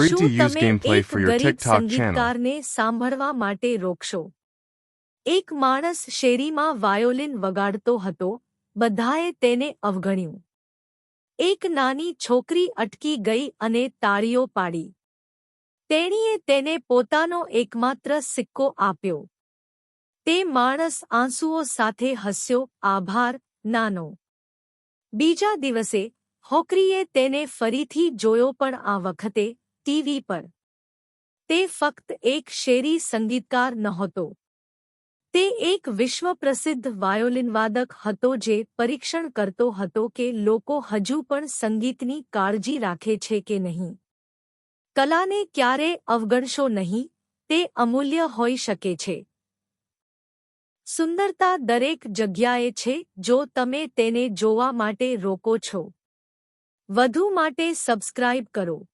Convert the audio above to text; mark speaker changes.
Speaker 1: શું તમે એક ગરીબ સંગીતકારને સાંભળવા માટે રોકશો? એક માણસ શેરીમાં વાયોલિન વગાડતો હતો બધાએ તેને અવગણ્યું. એક નાની છોકરી અટકી ગઈ અને તાળીઓ પાડી. તેણીએ તેને પોતાનો એકમાત્ર સિક્કો આપ્યો. તે માણસ આંસુઓ સાથે હસ્યો આભાર નાનો. બીજા દિવસે હોકરીએ તેને ફરીથી જોયો પણ આ વખતે ટીવી પર. તે ફક્ત એક શેરી સંગીતકાર નહોતો. તે એક વિશ્વ પ્રસિદ્ધ વાયોલિનવાદક હતો જે પરીક્ષણ કરતો હતો કે લોકો હજુ પણ સંગીતની કાળજી રાખે છે કે નહીં. કલાને ક્યારે અવગણશો નહીં, તે અમૂલ્ય હોઈ શકે છે. સુંદરતા દરેક જગ્યાએ છે જો તમે તેને જોવા માટે રોકો છો. વધુ માટે સબસ્ક્રાઇબ કરો.